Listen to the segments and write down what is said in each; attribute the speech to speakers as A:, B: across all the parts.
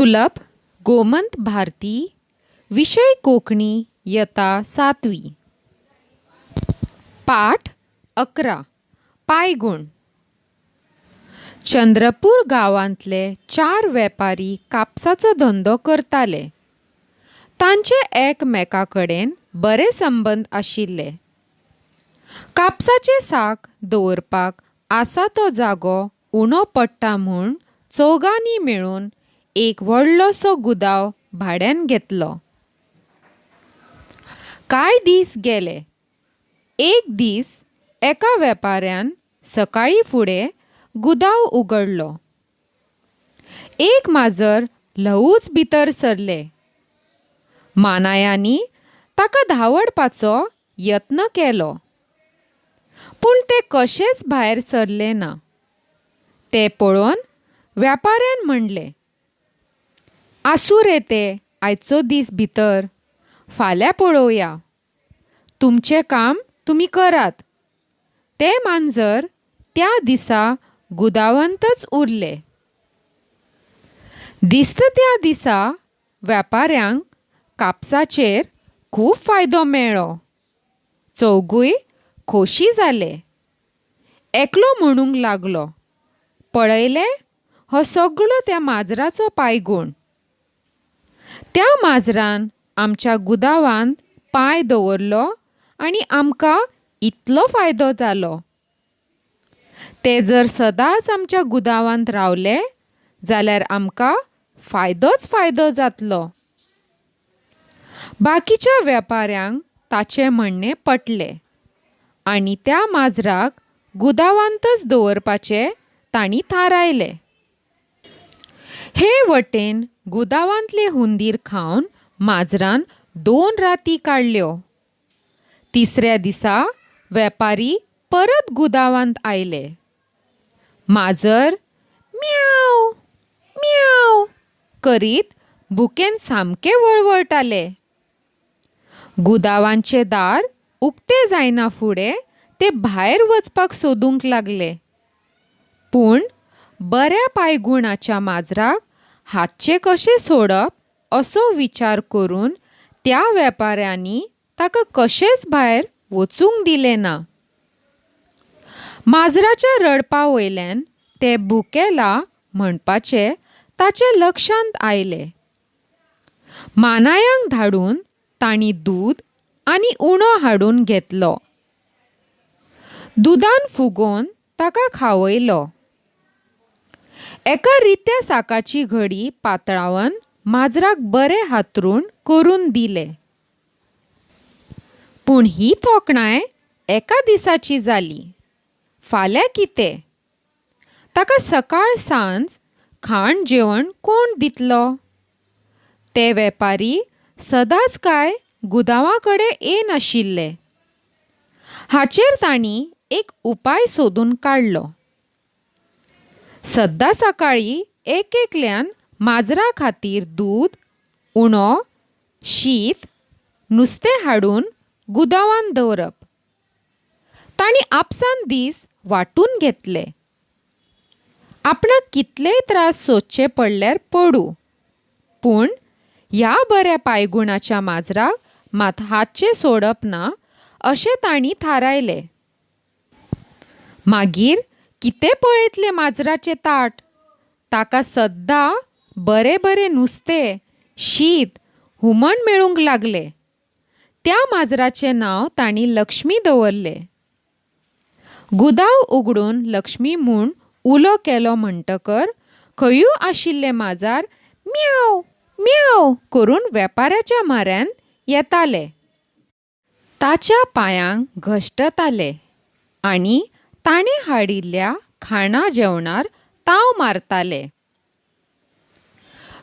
A: सुलभ गोमंत भारती विषय कोकणी यता सातवी. पाठ अकरा. पायगुण. चंद्रपूर गांवांतले चार वेपारी कापसाचो धंदो करताले. तांचे एकमेका कडेन बरे संबंद आशिल्ले. कापसाचे साक दवरपाक आसा तो जागो उणो पडटा म्हूण चौगांनी मेळून एक व्हडलोसो गुदाव भाड्यान घेतलो. कांय दीस गेले? एक दीस एका वेपाऱ्यान सकाळी फुडें गुदाव उगडलो एक माजर ल्हवूच भितर सरले. मानायांनी ताका धांवडपाचो यत्न केलो. पूण ते कशेंच भायर सरले ना. ते पळोवन वेपाऱ्यान म्हणलें आसूं रे ते आयचो दीस भितर. फाल्यां पळोवया. तुमचें काम तुमी करात. ते मांजर त्या दिसा गुदावंतच उरले. दिसता त्या दिसा वेपाऱ्यांक कापसाचेर खूब फायदो मेळ्ळो चौगूय खोशी जाले. एकलो म्हणूंक लागलो. पळयले हो सगळो त्या माजराचो पायगूण. त्या माजरान आमच्या गुदावांत पांय दवरलो आनी आमकां इतलो फायदो जालो ते जर सदांच आमच्या गुदावांत रावले जाल्यार आमकां फायदोच फायदो जातलो. बाकीच्या वेपाऱ्यांक ताचें म्हणणें पटलें आनी त्या माजराक गुदावांतच दवरपाचें तांणी थारायलें. हे वटेन गुदावांतले हुंदीर खावन माजरान दोन राती काडल्यो तिसऱ्या दिसा वेपारी परत गुदावांत आयले. माजर म्याव म्याव करीत भुकेन सामके वळवळटाले गुदावांचे दार उक्ते जायना फुडें ते भायर वचपाक सोदूंक लागले. पूण बऱ्या पायगुणाच्या माजराक हातचे कशें सोडप असो विचार करून त्या वेपाऱ्यांनी ताका कशेंच भायर वचूंक दिलें ना. माजराच्या रडपा वयल्यान ते भुकेला म्हणपाचे ताचे लक्षांत आयले. मानायांक धाडून तांणी दूद आनी उणो हाडून घेतलो. दुदान फुगोवन ताका खावयलो. एका रित्या साकाची घडी पातळावन माजराक बरे हातरून करून दिले. पूण ही तोखणाय एका दिसाची जाली. फाल्यां कितें? ताका सकाळ सांज खाण जेवण कोण दितलो? ते वेपारी सदांच काय गुदावा कडेन येनाशिल्ले. हाचेर तांणी एक उपाय सोदून काडलो सद्दां सकाळीं एक एकल्यान माजरा खातीर दूद उणो शीत नुस्तें हाडून गुदावान दवरप. तांणी आपसान दीस वांटून घेतले. आपणाक कितलेय त्रास सोदचे पडल्यार पडूं. पूण ह्या बऱ्या पायगुणाच्या माजराक मात हातचें सोडप ना अशें तांणी थारायलें. मागीर कितें पळयतले माजराचें ताट? ताका सद्दां बरें बरें नुस्तें शीत हुमण मेळूंक लागलें. त्या माजराचें नांव तांणी लक्ष्मी दवरलें. गुदाव उगडून लक्ष्मी म्हूण उलो केलो म्हणटकर खंयूय आशिल्ले माजार म्याव म्याव करून वेपाऱ्याच्या माऱ्यान येताले. ताच्या पांयांक घश्टताले आनी ताणें हाडिल्ल्या खाणा जेवणार ताव मारताले.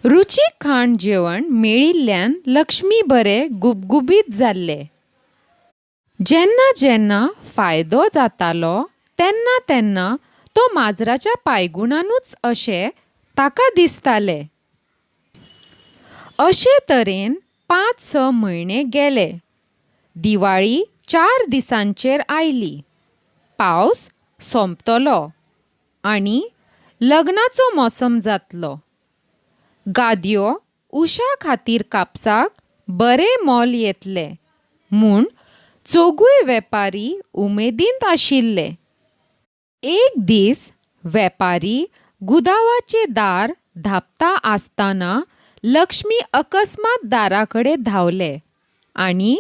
A: रुचीक खाण जेवण मेळिल्ल्यान लक्ष्मी बरें गुबगुबीत जाल्ले. जेन्ना जेन्ना फायदो जातालो तेन्ना तेन्ना तो माजराच्या पायगुणानूच अशें ताका दिसतालें. अशे तरेन पांच स म्हयने गेले. दिवाळी चार दिसांचेर आयली. पावस सोंपतलो आनी लग्नाचो मोसम जातलो. गादयो उशा खातीर कापसाक बरें मोल येतलें म्हूण चोगूय वेपारी उमेदींत आशिल्ले. एक दीस वेपारी गुदावाचें दार धापता आसतना लक्ष्मी अकस्मात दाराकडे धांवले आनी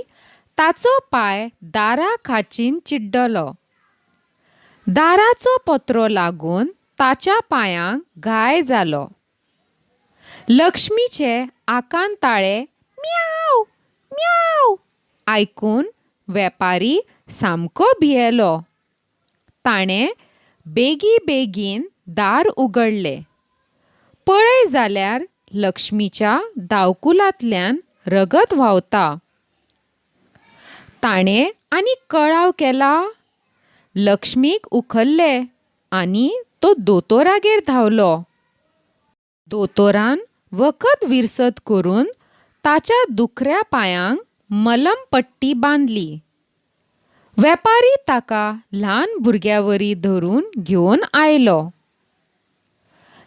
A: ताचो पांय दारा खाचीन चिड्डलो. दाराचो पत्रो लागून ताच्या पांयांक घाय जालो. लक्ष्मीचे आकांताळे म्याव म्याव आयकून वेपारी सामको भियेलो. ताणें बेगी बेगीन दार उगडलें पळय जाल्यार लक्ष्मीच्या दावकुलांतल्यान रगत व्हांवता. ताणें आनी कळाव केला लक्ष्मीक उखल्ले आनी तो दोतोरागेर धांवलो. दोतोरान वखद विरसत करून ताच्या दुखऱ्या पांयांक मलम पट्टी बांदली वेपारी ताका ल्हान भुरग्यावरी धरून घेवन आयलो.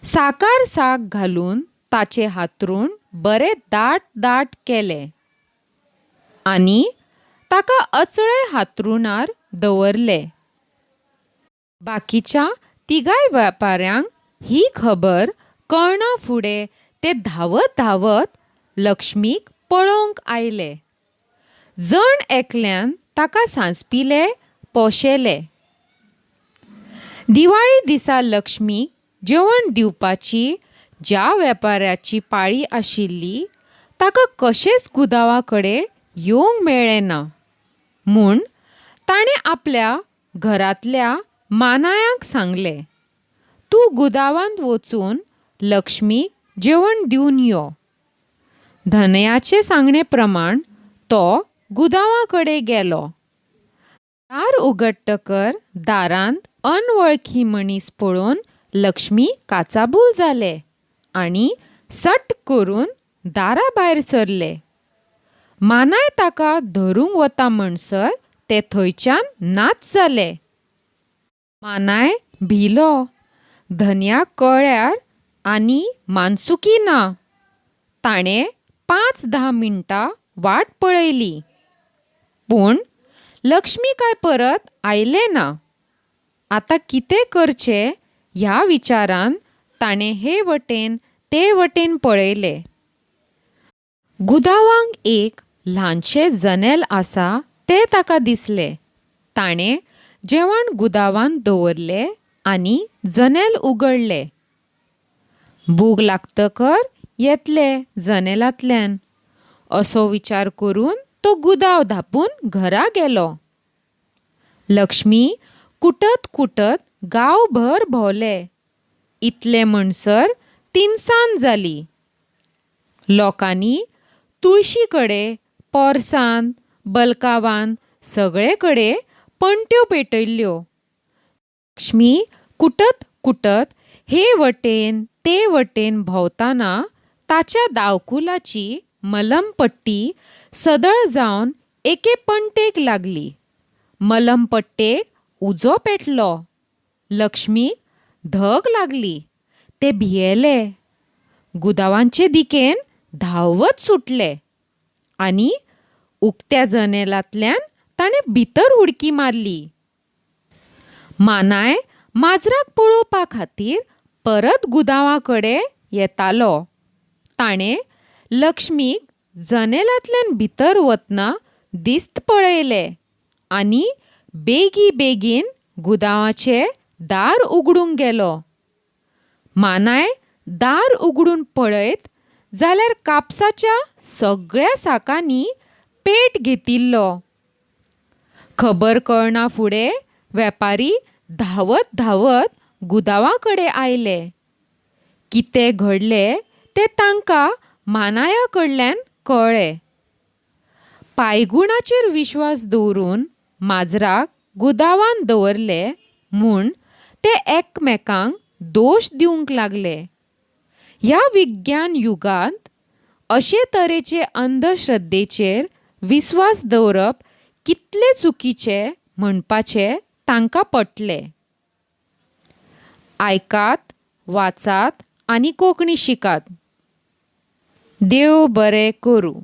A: साकार साक घालून ताचे हातरूण बरे दाट दाट केले. आनी ताका अचळे हातरुणार दवरले. बाकीच्या तिगाय वेपाऱ्यांक ही खबर कळना फुडें ते धांवत धांवत लक्ष्मीक पळोवंक आयले. जण एकल्यान ताका सांसपिले पोशेले. दिवाळी दिसा लक्ष्मीक जेवण दिवपाची ज्या वेपाऱ्याची पाळी आशिल्ली ताका कशेंच गुदावा कडेन येवंक मेळ्ळें ना म्हूण ताणें आपल्या घरांतल्या मानायांक सांगलें तूं गुदावांत वचून लक्ष्मीक जेवण दिवन यो. धनयाचे सांगणे प्रमाण तो गुदावा कडेन गेलो. दार उगडटकर दारांत अनवळखी मनीस पळोवन लक्ष्मी काचाबूल जाले आनी सट्ट करून दारा भायर सरले. मानाय ताका धरूंक वता म्हणसर ते थंयच्यान नाच जाले मानाय भिलो. धन्याक कळ्यार आनी मानसुकी ना ताणें पांच धा मिनटां वाट पळयली. पूण लक्ष्मी काय परत आयलें ना? आतां कितें करचें ह्या विचारान ताणें हे वटेन ते वटेन पळयले. गुदावांक एक ल्हानशें जनेल आसा तें ताका दिसलें. ताणें जेवण गुदावान दवरलें आनी जनेल उगडलें भूक लागतकर येतले जनेलांतल्यान. असो विचार करून तो गुदाव धापून घरा गेलो. लक्ष्मी कुटत कुटत गांवभर भोंवले इतले म्हणसर तिनसान जाली लोकांनी तुळशी कडेन पोरसांत बलकावान सगळे कडेन पणट्यो पेटयल्ल्यो लक्ष्मी कुटत कुटत हे वटेन ते वटेन भोंवतना ताच्या दावकुलाची मलमपट्टी सदळ जावन एके पणटेक लागली. मलमपट्टेक उजो पेटलो. लक्ष्मीक धग लागली. ते भियेले. गुदावांचे दिकेन धांवत सुटले. आनी उक्त्या जनेलांतल्यान ताणें भितर उडकी मारली. मानाय माजराक पळोवपा खातीर परत गुदावाकडे येतालो. ताणें लक्ष्मीक जनेलांतल्यान भितर वतना दिस्त पळयले आनी बेगी बेगीन गुदावाचें दार उगडूंक गेलो. मानाय दार उगडून पळयत जाल्यार कापसाच्या सगळ्या साकांनी पेट घेतिल्लो. खबर कळना फुडें वेपारी धांवत धांवत गुदावा कडेन आयले. कितें घडलें तें तांकां मानाया कडल्यान कळ्ळें पायगुणाचेर विश्वास दवरून माजराक गुदावान दवरले म्हूण ते एकमेकांक दोश दिवंक लागले. ह्या विज्ञान युगांत अशे तरेचे अंधश्रद्धेचेर विस्वास दवरप कितले चुकीचे म्हणपाचे तांकां पटले. आयकात वाचात आनी कोंकणी शिकात. देव बरें करूं.